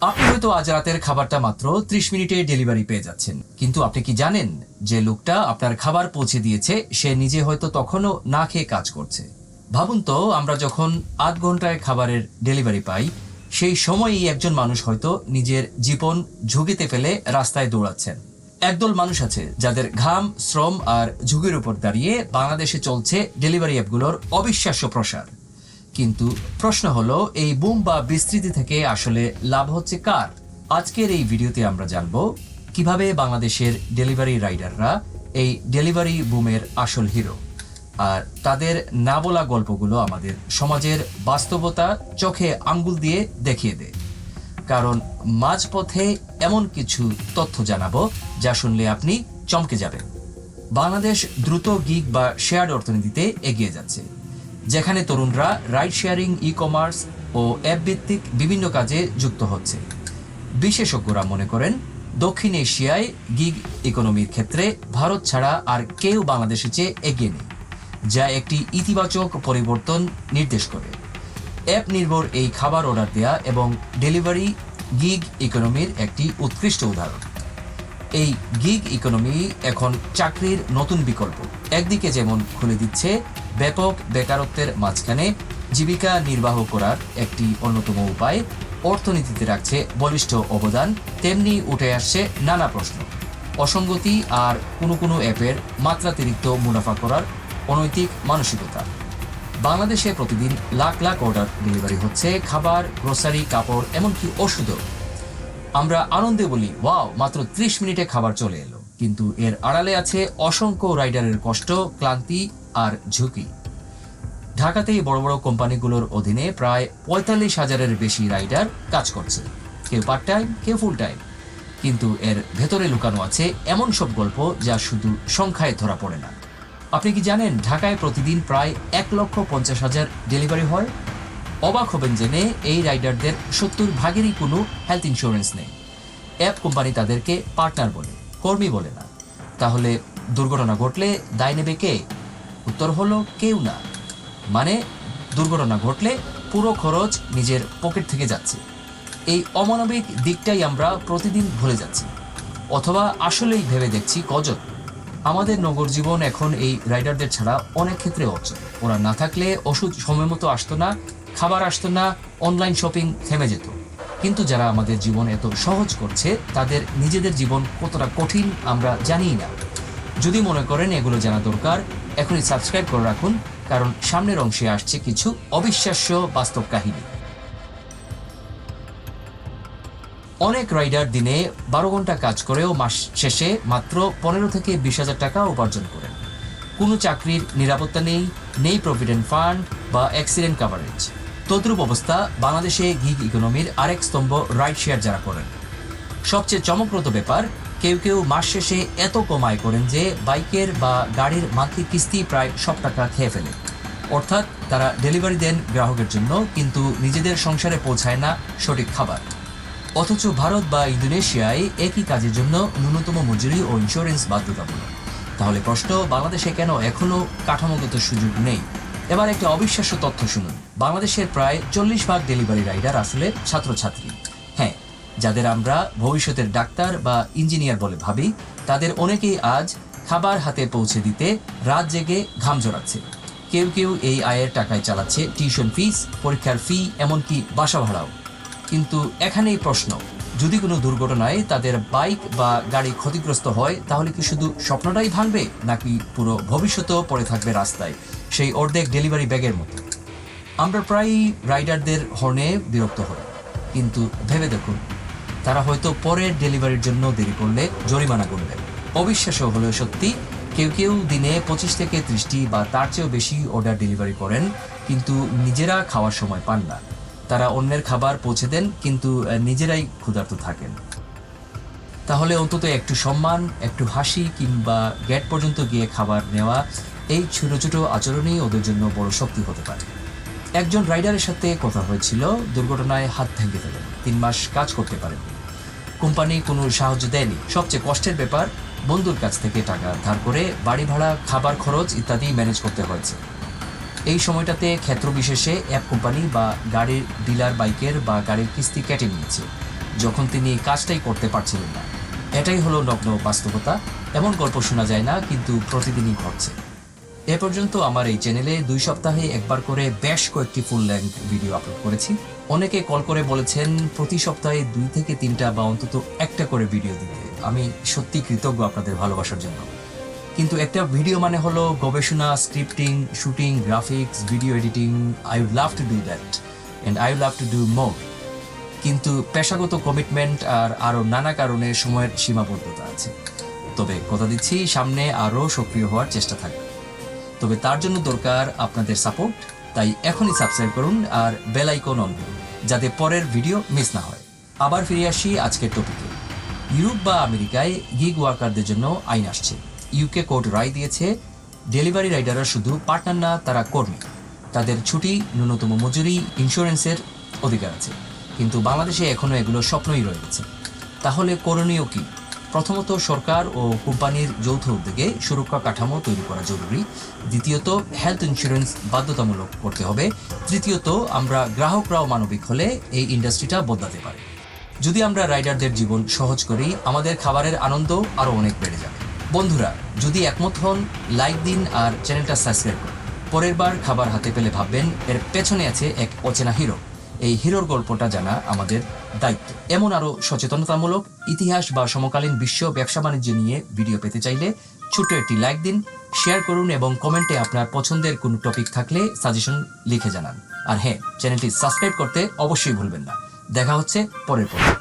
আপনি হয়তো আজ রাতের খাবারটা মাত্র ত্রিশ মিনিটে ডেলিভারি পেয়ে যাচ্ছেন। কিন্তু আপনি কি জানেন যে লোকটা আপনার খাবার পৌঁছে দিয়েছে, সে নিজে হয়তো তখনও না খেয়ে কাজ করছে। ভাবুন তো, আমরা যখন আধ ঘন্টায় খাবারের ডেলিভারি পাই, সেই সময়ই একজন মানুষ হয়তো নিজের জীবন ঝুঁকিতে ফেলে রাস্তায় দৌড়াচ্ছেন। একদল মানুষ আছে যাদের ঘাম, শ্রম আর ঝুঁকির উপর দাঁড়িয়ে বাংলাদেশে চলছে ডেলিভারি অ্যাপগুলোর অবিশ্বাস্য প্রসার। কিন্তু প্রশ্ন হলো, এই বুম বা বিস্তৃতি থেকে আসলে লাভ হচ্ছে কার? আজকের এই ভিডিওতে আমরা জানব, কীভাবে বাংলাদেশের ডেলিভারি রাইডাররা এই ডেলিভারি বুমের আসল হিরো? আর তাদের না বলা গল্পগুলো আমাদের সমাজের বাস্তবতা চোখে আঙ্গুল দিয়ে দেখিয়ে দেয় কারণ মাঝপথে এমন কিছু তথ্য জানাব, যা শুনলে আপনি চমকে যাবেন। বাংলাদেশ দ্রুত গিগ বা শেয়ার্ড অর্থনীতিতে এগিয়ে যাচ্ছে। যেখানে তরুণরা রাইড শেয়ারিং ই কমার্স ও অ্যাপ ভিত্তিক বিভিন্ন কাজে যুক্ত হচ্ছে। বিশেষজ্ঞরা মনে করেন, দক্ষিণ এশিয়ায় গিগ ইকোনমির ক্ষেত্রে ভারত ছাড়া আর কেউ বাংলাদেশের চেয়ে এগিয়ে নেই, যা একটি ইতিবাচক পরিবর্তন নির্দেশ করে। অ্যাপ নির্ভর এই খাবার অর্ডার দেয়া এবং ডেলিভারি গিগ ইকোনমির একটি উৎকৃষ্ট উদাহরণ। এই গিগ ইকোনমি এখন চাকরির নতুন বিকল্প। একদিকে যেমন খুলে দিচ্ছে ব্যাপক বেকারত্বের মাঝখানে জীবিকা নির্বাহ করার একটি অন্যতম উপায়। অর্থনীতিতে রাখছে বলিষ্ঠ অবদান, তেমনি উঠে আসছে নানা প্রশ্ন। অসঙ্গতি আর কোনো কোনো অ্যাপের মাত্রাতিরিক্ত মুনাফা করার অনৈতিক মানসিকতা। বাংলাদেশে প্রতিদিন লাখ লাখ অর্ডার ডেলিভারি হচ্ছে, খাবার, গ্রোসারি, কাপড়, এমনকি ওষুধও। আমরা আনন্দে বলি, ওয়াও, মাত্র ত্রিশ মিনিটে খাবার চলে এলো। কিন্তু এর আড়ালে আছে অসংখ্য রাইডারের কষ্ট, ক্লান্তি আর ঝুঁকি। ঢাকাতেই বড় বড় কোম্পানিগুলোর অধীনে প্রায় পঁয়তাল্লিশ হাজারের বেশি রাইডার কাজ করছে। কেউ পার্ট টাইম কেউ ফুল টাইম কিন্তু এর ভেতরে লুকানো আছে এমন সব গল্প যা শুধু সংখ্যায় ধরা পড়ে না। আপনি কি জানেন ঢাকায় প্রতিদিন প্রায় এক লক্ষ পঞ্চাশ হাজার ডেলিভারি হয়? অবাক হবেন জেনে এই রাইডারদের সত্তর ভাগেরই কোনো হেলথ ইন্স্যুরেন্স নেই। অ্যাপ কোম্পানি তাদেরকে পার্টনার বলে, কর্মী বলে না। তাহলে দুর্ঘটনা ঘটলে দায় নেবে কে? উত্তর হলো কেউ না। মানে দুর্ঘটনা ঘটলে পুরো খরচ নিজের পকেট থেকে যাচ্ছে। এই অমানবিক দিকটাই আমরা প্রতিদিন ভুলে যাচ্ছি। অথবা আসলেই ভেবে দেখছি কজন। আমাদের নগর জীবন এখন এই রাইডারদের ছাড়া অনেক ক্ষেত্রে অচল। ওরা না থাকলে ওষুধ সময় মতো আসতো না, খাবার আসতো না, অনলাইন শপিং থেমে যেত। কিন্তু যারা আমাদের জীবন এত সহজ করছে, তাদের নিজেদের জীবন কতটা কঠিন আমরা জানিই না। যদি মনে করেন এগুলো জানা দরকার এখনই সাবস্ক্রাইব করে রাখুন, কারণ সামনের অংশে আসছে কিছু অবিশ্বাস্য বাস্তব কাহিনী। অনেক রাইডার দিনে বারো ঘণ্টা কাজ করেও মাস শেষে মাত্র পনেরো থেকে বিশ হাজার টাকা উপার্জন করেন। কোনো চাকরির নিরাপত্তা নেই নেই প্রভিডেন্ট ফান্ড বা অ্যাক্সিডেন্ট কাভারেজ তদ্রূপ অবস্থা বাংলাদেশে গিগ ইকোনমির আরেক স্তম্ভ রাইড শেয়ার যারা করেন। সবচেয়ে চমকপ্রদ ব্যাপার কেউ কেউ মাস শেষে এত কমাই করেন যে বাইকের বা গাড়ির মান্থলি কিস্তি প্রায় সব টাকা খেয়ে ফেলে। অর্থাৎ তারা ডেলিভারি দেন গ্রাহকের জন্য, কিন্তু নিজেদের সংসারে পৌঁছায় না সঠিক খাবার। অথচ ভারত বা ইন্দোনেশিয়ায় একই কাজের জন্য ন্যূনতম মজুরি ও ইন্স্যুরেন্স বাধ্যতামূলক। তাহলে প্রশ্ন, বাংলাদেশে কেন এখনও কাঠামোগত সুযোগ নেই? এবার একটা অবিশ্বাস্য তথ্য শুনুন। বাংলাদেশের প্রায় চল্লিশ ভাগ ডেলিভারি রাইডার আসলে ছাত্রছাত্রী। যাদের আমরা ভবিষ্যতের ডাক্তার বা ইঞ্জিনিয়ার বলে ভাবি, তাদের অনেকেই আজ খাবার হাতে পৌঁছে দিতে রাত জেগে ঘাম জড়াচ্ছে। কেউ কেউ এই আয়ের টাকায় চালাচ্ছে টিউশন ফিস, পরীক্ষার ফি, এমনকি বাসা ভাড়াও। কিন্তু এখানেই প্রশ্ন, যদি কোনো দুর্ঘটনায় তাদের বাইক বা গাড়ি ক্ষতিগ্রস্ত হয়, তাহলে কি শুধু স্বপ্নটাই ভাঙবে, নাকি পুরো ভবিষ্যতেও পড়ে থাকবে রাস্তায়? সেই অর্ধেক ডেলিভারি ব্যাগের মতো। আমরা প্রায়ই রাইডারদের হর্নে বিরক্ত হই। কিন্তু ভেবে দেখুন তারা হয়তো পরের ডেলিভারির জন্য দেরি করলে জরিমানা করবে। অবিশ্বাস্য হলেও সত্যি, কেউ কেউ দিনে পঁচিশ থেকে ত্রিশটি বা তার চেয়েও বেশি অর্ডার ডেলিভারি করেন, কিন্তু নিজেরা খাওয়ার সময় পান না। তারা অন্যের খাবার পৌঁছে দেন, কিন্তু নিজেরাই ক্ষুধার্ত থাকেন। তাহলে অন্তত একটু সম্মান, একটু হাসি কিংবা গেট পর্যন্ত গিয়ে খাবার নেওয়া, এই ছোট ছোট আচরণই ওদের জন্য বড় শক্তি হতে পারে। একজন রাইডারের সাথে কথা হয়েছিল, দুর্ঘটনায় হাত ভেঙে ফেলেন। তিন মাস কাজ করতে পারেন কোম্পানি কোনো সাহায্য দেয়নি। সবচেয়ে কষ্টের ব্যাপার, বন্ধুর কাছ থেকে টাকা ধার করে বাড়ি ভাড়া, খাবার খরচ ইত্যাদি ম্যানেজ করতে হয়েছে। এই সময়টাতে ক্ষেত্র বিশেষে অ্যাপ কোম্পানি বা গাড়ির ডিলার বাইকের বা গাড়ির কিস্তি কেটে নিয়েছে। যখন তিনি কাজটাই করতে পারছিলেন না। এটাই হলো নগ্ন বাস্তবতা। এমন গল্প শোনা যায় না, কিন্তু প্রতিদিনই ঘটছে। এ পর্যন্ত আমার এই চ্যানেলে দুই সপ্তাহে একবার করে বেশ কয়েকটি ফুল লেন্থ ভিডিও আপলোড করেছি। অনেকে কল করে বলেছেন, প্রতি সপ্তাহে দুই থেকে তিনটা বা অন্তত একটা করে ভিডিও দিতে। আমি সত্যি কৃতজ্ঞ আপনাদের ভালোবাসার জন্য। কিন্তু একটা ভিডিও মানে হলো গবেষণা scripting shooting graphics video editing I would love to do that and I would love to do more কিন্তু পেশাগত কমিটমেন্ট আর আরও নানা কারণে সময়ের সীমাবদ্ধতা আছে। তবে কথা দিচ্ছি, সামনে আরও সক্রিয় হওয়ার চেষ্টা থাকবে। তবে তার জন্য দরকার আপনাদের সাপোর্ট তাই এখনই সাবস্ক্রাইব করুন আর বেল আইকন অন যাতে পরের ভিডিও মিস না হয়। আবার ফিরে আসি আজকের টপিকে ইউরোপ বা আমেরিকায় গিগ ওয়ার্কারদের জন্য আইন আসছে। ইউকে কোর্ট রায় দিয়েছে ডেলিভারি রাইডাররা শুধু পার্টনার না, তারা কর্মী। তাদের ছুটি, ন্যূনতম মজুরি ইন্স্যুরেন্সের অধিকার আছে। কিন্তু বাংলাদেশে এখনও এগুলো স্বপ্নই রয়ে গেছে। তাহলে করণীয় কি? প্রথমত সরকার ও কোম্পানির যৌথ উদ্যোগে সুরক্ষা কাঠামো তৈরি করা জরুরি। দ্বিতীয়ত হেলথ ইন্স্যুরেন্স বাধ্যতামূলক করতে হবে। তৃতীয়ত, আমরা গ্রাহকরাও মানবিক হলে এই ইন্ডাস্ট্রিটা বদলাতে পারে। যদি আমরা রাইডারদের জীবন সহজ করি, আমাদের খাবারের আনন্দ আরও অনেক বেড়ে যাবে। বন্ধুরা, যদি একমত হন লাইক দিন আর চ্যানেলটা সাবস্ক্রাইব করুন। পরের বার খাবার হাতে পেলে ভাববেন, এর পেছনে আছে এক অচেনা হিরো এই হিরোর গল্পটা জানা আমাদের দায়িত্ব। এমন আরও সচেতনতামূলক ইতিহাস বা সমকালীন বিশ্ব ব্যবসা বাণিজ্য নিয়ে ভিডিও পেতে চাইলে ছোট্ট একটি লাইক দিন, শেয়ার করুন এবং কমেন্টে আপনার পছন্দের কোনো টপিক থাকলে সাজেশন লিখে জানান। আর হ্যাঁ চ্যানেলটি সাবস্ক্রাইব করতে অবশ্যই ভুলবেন না। দেখা হচ্ছে পরের পর